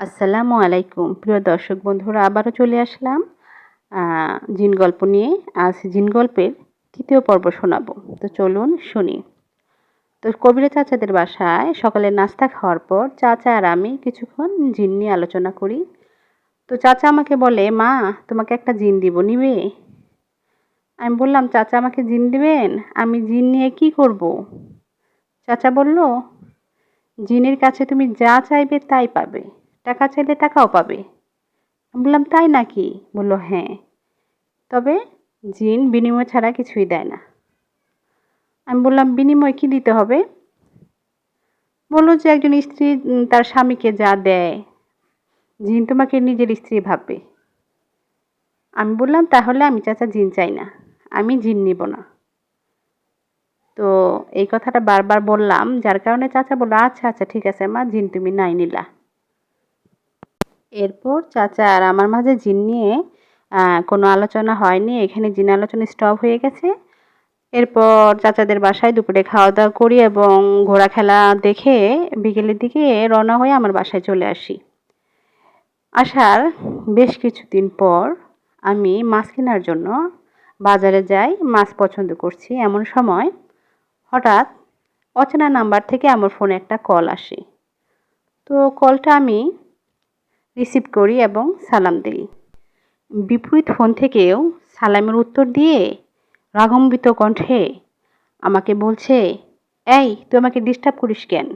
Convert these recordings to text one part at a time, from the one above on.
আসসালামু আলাইকুম। প্রিয় দর্শক বন্ধুরা, আবারও চলে আসলাম জিন গল্প নিয়ে। আজ জিন গল্পের তৃতীয় পর্ব শোনাবো। তো চলুন শুনি। তো কবিরা চাচাদের বাসায় সকালে নাস্তা খাওয়ার পর চাচা আর আমি কিছুক্ষণ জিন নিয়ে আলোচনা করি। তো চাচা আমাকে বলে, মা, তোমাকে একটা জিন দিব, নিবে? আমি বললাম, চাচা আমাকে জিন দিবেন? আমি জিন নিয়ে কি করব? চাচা বলল, জিনের কাছে তুমি যা চাইবে তাই পাবে। টাকা চাইলে টাকাও পাবে। বললাম, তাই নাকি? বলল হ্যাঁ। তবে জিন বিনিময় ছাড়া কিছুই দেয় না। আমি বললাম, বিনিময় কি দিতে হবে? বলল যে, একজন স্ত্রী তার স্বামীকে যা দেয়, জিন তোমাকে নিজের স্ত্রী ভাববে। আমি বললাম, তাহলে আমি চাচা জিন চাই না, আমি জিন নিব না। তো এই কথাটা বারবার বললাম, যার কারণে চাচা বলল আচ্ছা আচ্ছা ঠিক আছে মা, জিন তুমি নাই নিলা। এরপর চাচা আর আমার মাঝে জিন নিয়ে কোনো আলোচনা হয়নি। এখানে জিন আলোচনা স্টপ হয়ে গেছে। এরপর চাচাদের বাসায় দুপুরে খাওয়া দাওয়া করি এবং ঘোড়া খেলা দেখে বিকেলের দিকে রওনা হয়ে আমার বাসায় চলে আসি। আসার বেশ কিছুদিন পর আমি মাছ কেনার জন্য বাজারে যাই, মাছ পছন্দ করছি এমন সময় হঠাৎ অচেনা নাম্বার থেকে আমার ফোনে একটা কল আসে। তো কলটা আমি রিসিভ করি এবং সালাম দিই। বিপরীত ফোন থেকেও সালামের উত্তর দিয়ে রাগম্বিত কণ্ঠে আমাকে বলছে, এই, তুই আমাকে ডিস্টার্ব করিস কেন?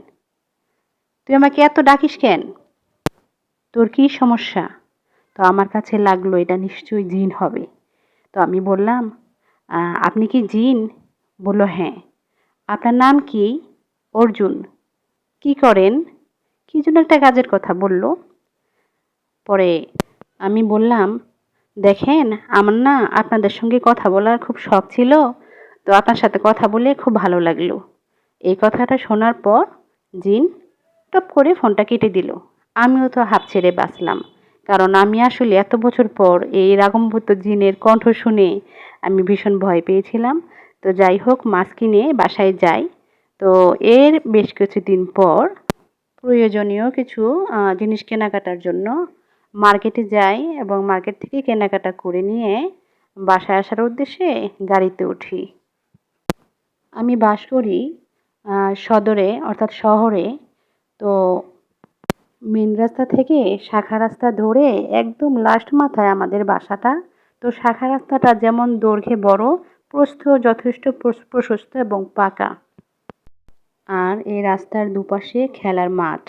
তুই আমাকে এত ডাকিস কেন? তোর কী সমস্যা? তো আমার কাছে লাগল, এটা নিশ্চয়ই জিন হবে। তো আমি বললাম আপনি কি জিন? বলল হ্যাঁ। আপনার নাম কি? অর্জুন। কি করেন? কী জন্য একটা কাজের কথা? বলল। পরে আমি বললাম, দেখেন, আমার না আপনাদের সঙ্গে কথা বলার খুব শখ ছিল, তো আপনার সাথে কথা বলে খুব ভালো লাগল। এই কথাটা শোনার পর জিন টপ করে ফোনটা কেটে দিল। আমিও তো হাফ ছেড়ে বাঁচলাম, কারণ আমি আসলে এত বছর পর এই রাগম্ভূত জিনের কণ্ঠ শুনে আমি ভীষণ ভয় পেয়েছিলাম। তো যাই হোক, মাছ কিনে বাসায় যাই। তো এর বেশ কিছুদিন পর প্রয়োজনীয় কিছু জিনিস কেনাকাটার জন্য মার্কেটে যাই এবং মার্কেট থেকে কেনাকাটা করে নিয়ে বাসায় আসার উদ্দেশ্যে গাড়িতে উঠি। আমি বাস করি সদরে অর্থাৎ শহরে। তো মেন রাস্তা থেকে শাখা রাস্তা ধরে একদম লাস্ট মাথায় আমাদের বাসাটা। তো শাখা রাস্তাটা যেমন দৈর্ঘ্যে বড়, প্রস্থ যথেষ্ট প্রশস্ত এবং পাকা। আর এই রাস্তার দুপাশে খেলার মাঠ।